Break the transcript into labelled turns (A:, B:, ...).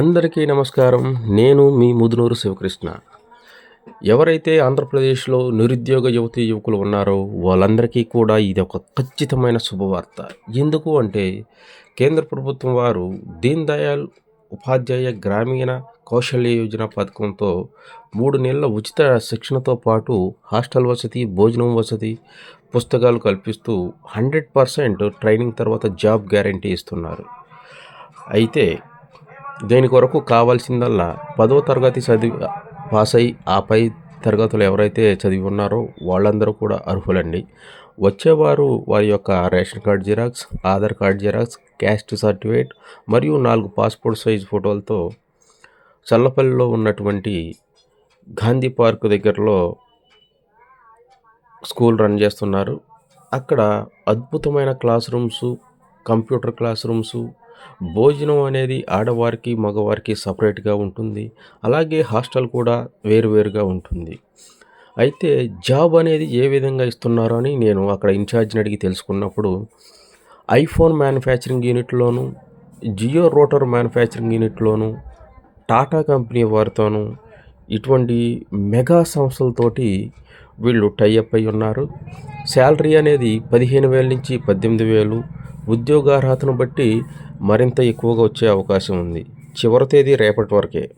A: అందరికీ నమస్కారం. నేను మీ ముదునూరు శివకృష్ణ. ఎవరైతే ఆంధ్రప్రదేశ్లో నిరుద్యోగ యువతీ యువకులు ఉన్నారో వాళ్ళందరికీ కూడా ఇది ఒక ఖచ్చితమైన శుభవార్త. ఎందుకు అంటే కేంద్ర ప్రభుత్వం వారు దీన్ దయాళ్ ఉపాధ్యాయ గ్రామీణ కౌశల్య యోజన పథకంతో మూడు నెలల ఉచిత శిక్షణతో పాటు హాస్టల్ వసతి భోజనం వసతి పుస్తకాలు కల్పిస్తూ హండ్రెడ్ పర్సెంట్ ట్రైనింగ్ తర్వాత జాబ్ గ్యారంటీ ఇస్తున్నారు. అయితే దీని కొరకు కావాల్సిందల్లా పదో తరగతి చదివి పాస్ అయి ఆపై తరగతులు ఎవరైతే చదివి ఉన్నారో వాళ్ళందరూ కూడా అర్హులండి. వచ్చేవారు వారి యొక్క ration card xerox Aadhaar card xerox caste certificate మరియు నాలుగు పాస్పోర్ట్ సైజ్ ఫోటోలతో చల్లపల్లిలో ఉన్నటువంటి గాంధీ పార్క్ దగ్గరలో స్కూల్ రన్ చేస్తున్నారు. అక్కడ అద్భుతమైన class rooms computer class rooms భోజనం అనేది ఆడవారికి మగవారికి సపరేట్గా ఉంటుంది. అలాగే హాస్టల్ కూడా వేరువేరుగా ఉంటుంది. అయితే జాబ్ అనేది ఏ విధంగా ఇస్తున్నారో అని నేను అక్కడ ఇన్ఛార్జ్ని అడిగి తెలుసుకున్నప్పుడు ఐఫోన్ మ్యానుఫ్యాక్చరింగ్ యూనిట్లోను జియో రోటర్ మ్యానుఫ్యాక్చరింగ్ యూనిట్లోను టాటా కంపెనీ వారితోనూ ఇటువంటి మెగా సంస్థలతోటి వీళ్ళు టైఅప్ అయి ఉన్నారు. శాలరీ అనేది పదిహేను వేల నుంచి పద్దెనిమిది వేలు ఉద్యోగార్హతను బట్టి మరింత ఎక్కువగా వచ్చే అవకాశం ఉంది. చివరి తేదీ రేపటి వరకే.